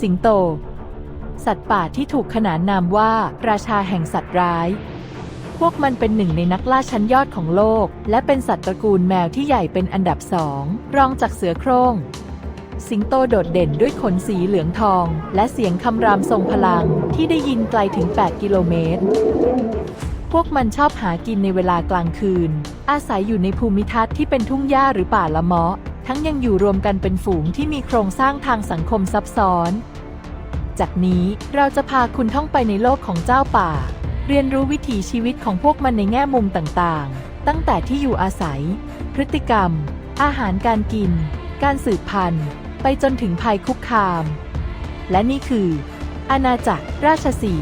สิงโต สัตว์ป่าที่ถูกขนานนามว่า ราชาแห่งสัตว์ร้าย พวกมันเป็นหนึ่งในนักล่าชั้นยอดของโลก และเป็นสัตว์ตระกูลแมวที่ใหญ่เป็นอันดับสองรองจากเสือโคร่งสิงโตโดดเด่นด้วยขนสีเหลืองทอง และเสียงคำรามทรงพลังที่ได้ยินไกลถึง 8 กิโลเมตร พวกมันชอบหากินในเวลากลางคืน อาศัยอยู่ในภูมิทัศน์ที่เป็นทุ่งหญ้าหรือป่าละเมาะ ทั้งยังอยู่รวมกันเป็นฝูงที่มีโครงสร้างทางสังคมซับซ้อน จากนี้เราจะพาคุณท่องไปในโลกของเจ้าป่า เรียนรู้วิถีชีวิตของพวกมันในแง่มุมต่างๆ ตั้งแต่ที่อยู่อาศัย พฤติกรรม อาหารการกิน การสืบพันธุ์ ไปจนถึงภัยคุกคาม และนี่คือ อาณาจักรราชสี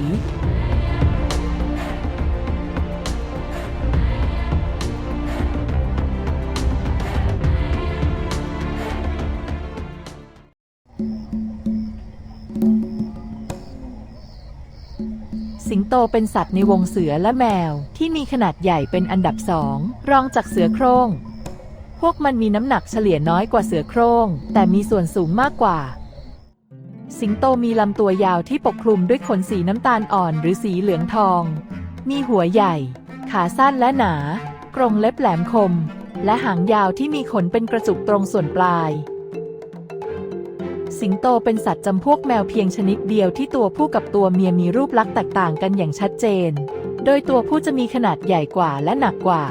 โตเป็นสัตว์ในวงเสือและแมว ที่มีขนาดใหญ่เป็นอันดับสองรองจากเสือโคร่ง พวกมันมีน้ำหนักเฉลี่ยน้อยกว่าเสือโคร่ง แต่มีส่วนสูงมากกว่า สิงโตมีลำตัวยาวที่ปกคลุมด้วยขนสีน้ำตาลอ่อนหรือสีเหลืองทอง มีหัวใหญ่ ขาสั้นและหนา กรงเล็บแหลมคม และหางยาวที่มีขนเป็นกระจุกตรงส่วนปลาย สิงโตเป็นสัตว์จำพวกแมวเพียงชนิดเดียวที่ตัวผู้กับตัวเมียมีรูปลักษณ์แตกต่างกันอย่างชัดเจน โดยตัวผู้จะมีขนาดใหญ่กว่าและหนักกว่า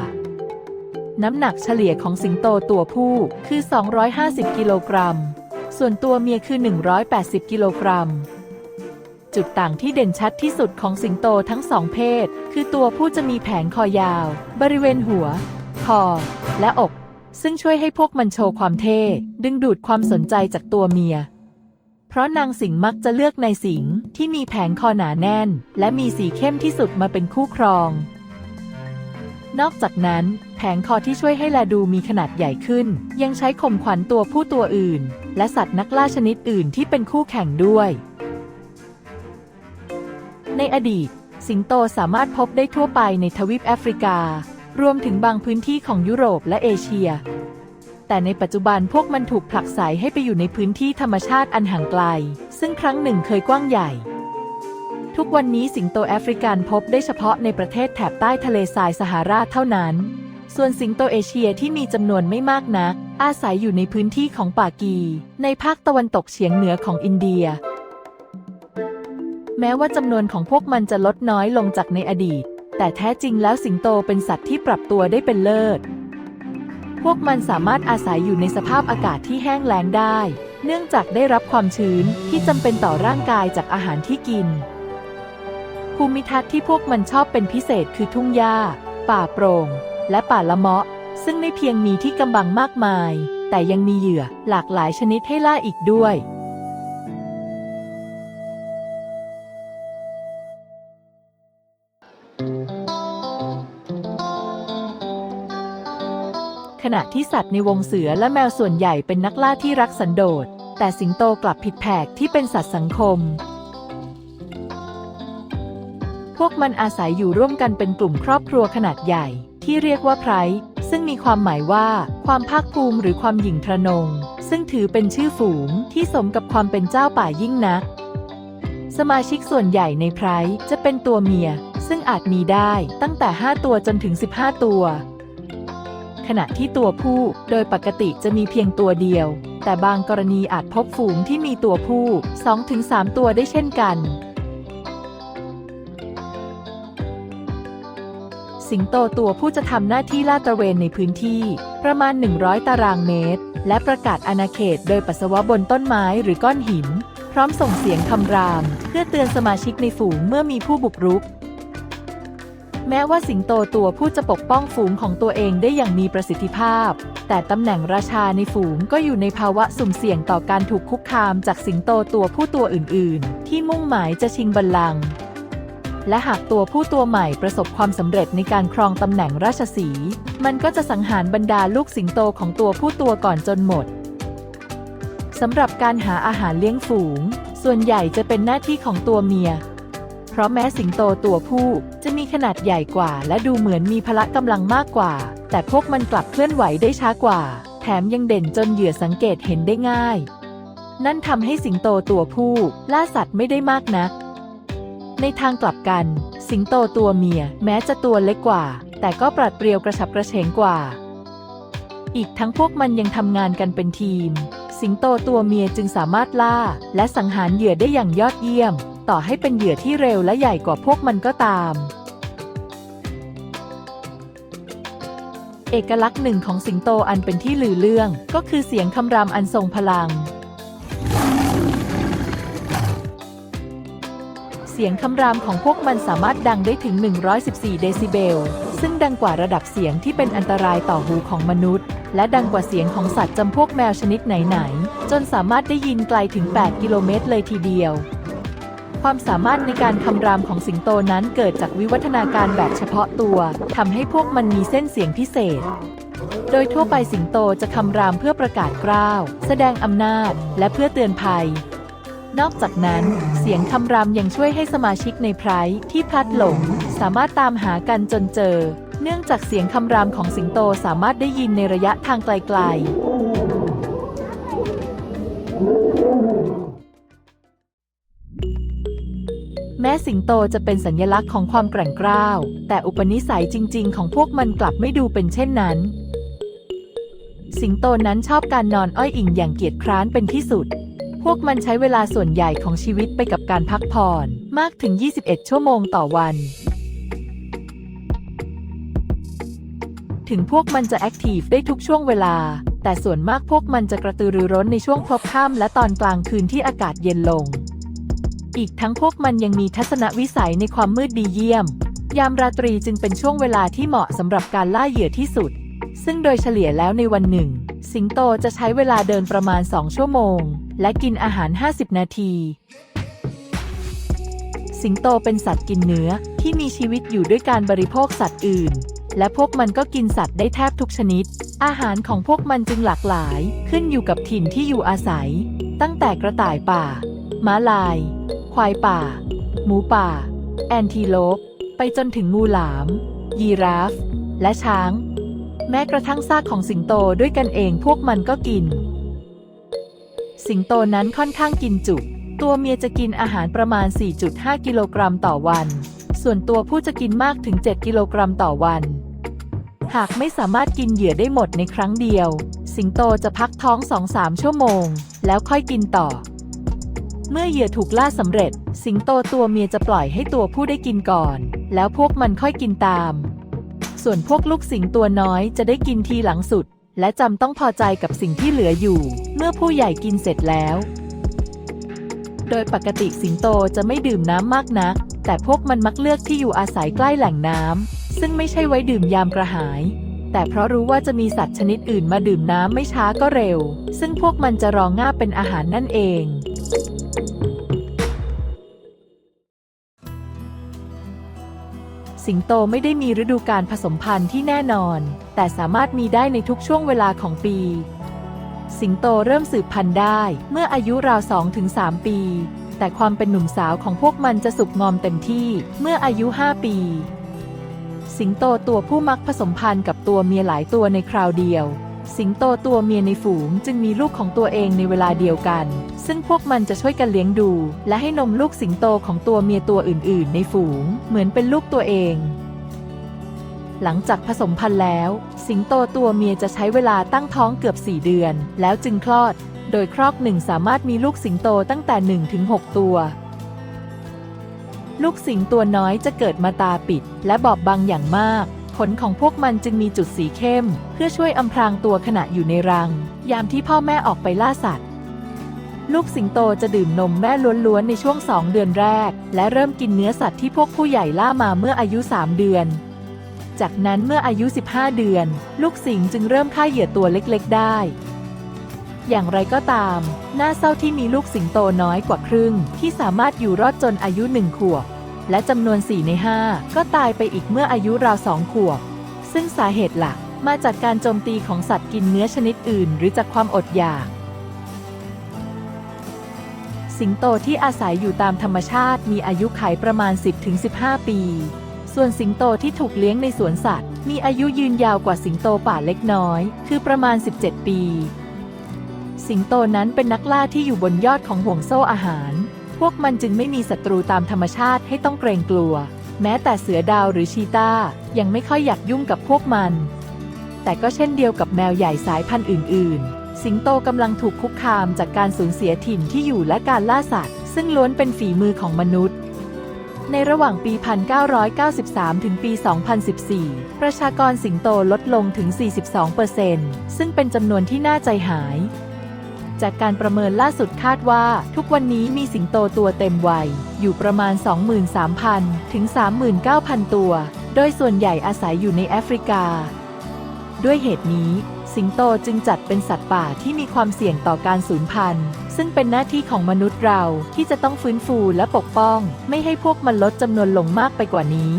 น้ำหนักเฉลี่ยของสิงโตตัวผู้คือ 250 กิโลกรัม ส่วนตัวเมียคือ 180 กิโลกรัม จุดต่างที่เด่นชัดที่สุดของสิงโตทั้งสองเพศ คือตัวผู้จะมีแผงคอยาว บริเวณหัว คอ และอก ซึ่งช่วยให้พวกมันโชว์ความเท่ ดึงดูดความสนใจจากตัวเมีย เพราะนางสิงมักจะเลือกนายสิงที่มีแผงคอหนาแน่น และมีสีเข้มที่สุดมาเป็นคู่ครอง นอกจากนั้น แผงคอที่ช่วยให้แลดูมีขนาดใหญ่ขึ้น ยังใช้ข่มขวัญตัวผู้ตัวอื่น และสัตว์นักล่าชนิดอื่นที่เป็นคู่แข่งด้วย ในอดีต สิงโตสามารถพบได้ทั่วไปในทวีปแอฟริกา รวมถึงบางพื้นที่ของยุโรปและเอเชีย แต่ในปัจจุบันพวกมันถูกผลักไสให้ไปอยู่ในพื้นที่ธรรมชาติอันห่างไกล ซึ่งครั้งหนึ่งเคยกว้างใหญ่ ทุกวันนี้สิงโตแอฟริกันพบได้เฉพาะในประเทศแถบใต้ทะเลทรายซาฮาราเท่านั้น ส่วนสิงโตเอเชียที่มีจำนวนไม่มากนัก อาศัยอยู่ในพื้นที่ของป่ากี ในภาคตะวันตกเฉียงเหนือของอินเดีย แม้ว่าจำนวนของพวกมันจะลดน้อยลงจากในอดีต แต่แท้จริงแล้วสิงโตเป็นสัตว์ที่ปรับตัวได้เป็นเลิศ พวกมันสามารถอาศัยอยู่ในสภาพอากาศที่แห้งแล้งได้ เนื่องจากได้รับความชื้นที่จำเป็นต่อร่างกายจากอาหารที่กิน ภูมิทัศน์ที่พวกมันชอบเป็นพิเศษคือทุ่งหญ้า ป่าโปร่ง และป่าละเมาะ ซึ่งไม่เพียงมีที่กำบังมากมาย แต่ยังมีเหยื่อหลากหลายชนิดให้ล่าอีกด้วย ขณะที่สัตว์ในวงเสือและแมวส่วนใหญ่เป็นนักล่าที่รักสันโดษ แต่สิงโตกลับผิดแผกที่เป็นสัตว์สังคม พวกมันอาศัยอยู่ร่วมกันเป็นกลุ่มครอบครัวขนาดใหญ่ ที่เรียกว่าไพรซึ่งมีความหมายว่า ความภาคภูมิหรือความหยิ่งทะนง ซึ่งถือเป็นชื่อฝูงที่สมกับความเป็นเจ้าป่ายิ่งนัก สมาชิกส่วนใหญ่ในไพรจะเป็นตัวเมีย ซึ่งอาจมีได้ตั้งแต่ 5 ตัวจนถึง 15 ตัว ขณะที่ตัวผู้โดยปกติจะมีเพียงตัวเดียว แต่บางกรณีอาจพบฝูงที่มีตัวผู้ 2-3 ตัวได้เช่นกัน สิงโตตัวผู้จะทำหน้าที่ลาดตระเวนในพื้นที่ ประมาณ 100 ตารางเมตร และประกาศอาณาเขตโดยปัสสาวะบนต้นไม้หรือก้อนหิน พร้อมส่งเสียงคำราม เพื่อเตือนสมาชิกในฝูงเมื่อมีผู้บุกรุก แม้ว่าสิงโตตัวผู้จะปกป้องฝูงของตัวเองได้อย่างมีประสิทธิภาพ แต่ตำแหน่งราชาในฝูงก็อยู่ในภาวะสุ่มเสี่ยงต่อการถูกคุกคามจากสิงโตตัวผู้ตัวอื่น ๆ ที่มุ่งหมายจะชิงบัลลังก์และหากตัวผู้ตัวใหม่ประสบความสำเร็จในการครองตำแหน่งราชสี มันก็จะสังหารบรรดาลูกสิงโตของตัวผู้ตัวก่อนจนหมดสำหรับการหาอาหารเลี้ยงฝูง ส่วนใหญ่จะเป็นหน้าที่ของตัวเมีย เพราะแม้สิงโตตัวผู้จะมีขนาดใหญ่กว่า และดูเหมือนมีพละกำลังมากกว่า แต่พวกมันกลับเคลื่อนไหวได้ช้ากว่า แถมยังเด่นจนเหยื่อสังเกตเห็นได้ง่าย นั่นทำให้สิงโตตัวผู้ล่าสัตว์ไม่ได้มากนัก ในทางกลับกัน สิงโตตัวเมีย แม้จะตัวเล็กกว่า แต่ก็ปราดเปรียวกระฉับกระเฉงกว่า อีกทั้งพวกมันยังทำงานกันเป็นทีม สิงโตตัวเมียจึงสามารถล่า และสังหารเหยื่อได้อย่างยอดเยี่ยม ต่อให้เป็นเหยื่อที่เร็วและใหญ่กว่าพวกมันก็ตาม เอกลักษณ์หนึ่งของสิงโตอันเป็นที่ลือเรื่อง ก็คือเสียงคำรามอันทรงพลัง เสียงคำรามของพวกมันสามารถดังได้ถึง 114 เดซิเบล ซึ่งดังกว่าระดับเสียงที่เป็นอันตรายต่อหูของมนุษย์และดังกว่าเสียงของสัตว์จำพวกแมวชนิดไหน ๆ จนสามารถได้ยินไกลถึง 8 กิโลเมตรเลยทีเดียว ความสามารถในการคำรามของสิงโตนั้นเกิดจากวิวัฒนาการแบบเฉพาะตัวทำให้พวกมันมีเส้นเสียงพิเศษ โดยทั่วไปสิงโตจะคำรามเพื่อประกาศกล้าว แสดงอำนาจ และเพื่อเตือนภัย นอกจากนั้น เสียงคำรามยังช่วยให้สมาชิกในไพรที่พลัดหลง สามารถตามหากันจนเจอ เนื่องจากเสียงคำรามของสิงโตสามารถได้ยินในระยะทางไกลๆ แม้สิงโตจะเป็นสัญลักษณ์ของความแกร่งกร้าว แต่อุปนิสัยจริง ๆ ของพวกมันกลับไม่ดูเป็นเช่นนั้น สิงโตนั้นชอบการนอนอ้อยอิงอย่างเกียจคร้านเป็นที่สุด พวกมันใช้เวลาส่วนใหญ่ของชีวิตไปกับการพักผ่อนมากถึง 21 ชั่วโมงต่อวัน ถึงพวกมันจะแอคทีฟได้ทุกช่วงเวลา แต่ส่วนมากพวกมันจะกระตือรือร้นในช่วงพลบค่ำและตอนกลางคืนที่อากาศเย็นลง อีกทั้งพวกมันยังมีทัศนวิสัยในความมืดดีเยี่ยม ยามราตรีจึงเป็นช่วงเวลาที่เหมาะสำหรับการล่าเหยื่อที่สุด ซึ่งโดยเฉลี่ยแล้วในวันหนึ่ง สิงโตจะใช้เวลาเดินประมาณ 2 ชั่วโมง และกินอาหาร 50 นาที สิงโตเป็นสัตว์กินเนื้อที่มีชีวิตอยู่ด้วยการบริโภคสัตว์อื่น และพวกมันก็กินสัตว์ได้แทบทุกชนิด อาหารของพวกมันจึงหลากหลาย ขึ้นอยู่กับถิ่นที่อยู่อาศัย ตั้งแต่กระต่ายป่าม้าลาย ควายป่า หมูป่า แอนทีโลป ไปจนถึงงูหลาม ยีราฟ และช้าง แม้กระทั่งซากของสิงโตด้วยกันเองพวกมันก็กิน สิงโตนั้นค่อนข้างกินจุตัวเมียจะกินอาหารประมาณ 4.5 กิโลกรัมต่อวัน ส่วนตัวผู้จะกินมากถึง 7 กิโลกรัมต่อวัน หากไม่สามารถกินเหยื่อได้หมดในครั้งเดียว สิงโตจะพักท้อง 2-3 ชั่วโมง แล้วค่อยกินต่อ เมื่อเหยื่อถูกล่าสำเร็จ สิงโตตัวเมียจะปล่อยให้ตัวผู้ได้กินก่อน แล้วพวกมันค่อยกินตาม ส่วนพวกลูกสิงตัวน้อยจะได้กินทีหลังสุด และจำต้องพอใจกับสิ่งที่เหลืออยู่ เมื่อผู้ใหญ่กินเสร็จแล้ว โดยปกติสิงโตจะไม่ดื่มน้ำมากนัก แต่พวกมันมักเลือกที่อยู่อาศัยใกล้แหล่งน้ำซึ่งไม่ใช่ไว้ดื่มยามกระหายแต่เพราะรู้ว่าจะมีสัตว์ชนิดอื่นมาดื่มน้ำไม่ช้าก็เร็ว ซึ่งพวกมันจะรองง่าเป็นอาหารนั่นเอง สิงโตไม่ได้มีฤดูการผสมพันธุ์ที่แน่นอน แต่สามารถมีได้ในทุกช่วงเวลาของปี สิงโตเริ่มสืบพันธุ์ได้เมื่ออายุราว2-3 ปี แต่ความเป็นหนุ่มสาวของพวกมันจะสุกงอมเต็มที่เมื่ออายุ 5 ปี สิงโตตัวผู้มักผสมพันธุ์กับตัวเมียหลายตัวในคราวเดียว สิงโตตัวเมียในฝูงจึงมีลูกของตัวเองในเวลาเดียวกัน ซึ่งพวกมันจะช่วยกันเลี้ยงดู และให้นมลูกสิงโตของตัวเมียตัวอื่น ๆ ในฝูง เหมือนเป็นลูกตัวเอง หลังจากผสมพันธุ์แล้ว สิงโตตัวเมียจะใช้เวลาตั้งท้องเกือบ 4 เดือน แล้วจึงคลอด โดยครอกหนึ่งสามารถมีลูกสิงโตตั้งแต่ 1-6 ตัวลูกสิงตัวน้อยจะเกิดมาตาปิดและบอบบางอย่างมาก ขนของพวกมันจึงมีจุดสีเข้ม เพื่อช่วยอำพรางตัวขณะอยู่ในรัง ยามที่พ่อแม่ออกไปล่าสัตว์ ลูกสิงโตจะดื่มนมแม่ล้วนๆในช่วง2เดือนแรก และเริ่มกินเนื้อสัตว์ที่พวกผู้ใหญ่ล่ามาเมื่ออายุ 3 เดือน จากนั้นเมื่ออายุ 15 เดือน ลูกสิงจึงเริ่มฆ่าเหยื่อตัวเล็กๆ ได้ อย่างไรก็ตาม น่าเศร้าที่มีลูกสิงโตน้อยกว่าครึ่ง ที่สามารถอยู่รอดจนอายุหนึ่งขวบ และจำนวน 4 ใน 5 ก็ตายไปอีกเมื่ออายุราวสองขวบ ซึ่งสาเหตุหลักมาจากการโจมตีของสัตว์กินเนื้อชนิดอื่น หรือจากความอดอยาก สิงโตที่อาศัยอยู่ตามธรรมชาติมีอายุขัยประมาณ 10-15 ปี ส่วนสิงโตที่ถูกเลี้ยงในสวนสัตว์ มีอายุยืนยาวกว่าสิงโตป่าเล็กน้อย คือประมาณ 17 ปี สิสิงโตนั้นเป็นนักล่าที่อยู่บนยอดของห่วงโซ่อาหาร พวกมันจึงไม่มีศัตรูตามธรรมชาติให้ต้องเกรงกลัว แม้แต่เสือดาวหรือชีตายังไม่ค่อยอยากยุ่งกับพวกมัน แต่ก็เช่นเดียวกับแมวใหญ่สายพันธุ์อื่น ๆ สิงโตกำลังถูกคุกคามจากการสูญเสียถิ่นที่อยู่และการล่าสัตว์ ซึ่งล้วนเป็นฝีมือของมนุษย์ในระหว่างปี 1993 ถึงปี 2014 ประชากรสิงโตลดลงถึง 42%ซึ่งเป็นจำนวนที่น่าใจหาย จากการประเมินล่าสุดคาดว่าทุกวันนี้มีสิงโตตัวเต็มวัย อยู่ประมาณ 23,000 ถึง 39,000 ตัว โดยส่วนใหญ่อาศัยอยู่ในแอฟริกา ด้วยเหตุนี้ สิงโตจึงจัดเป็นสัตว์ป่าที่มีความเสี่ยงต่อการสูญพันธุ์ ซึ่งเป็นหน้าที่ของมนุษย์เราที่จะต้องฟื้นฟูและปกป้อง ไม่ให้พวกมันลดจำนวนลงมากไปกว่านี้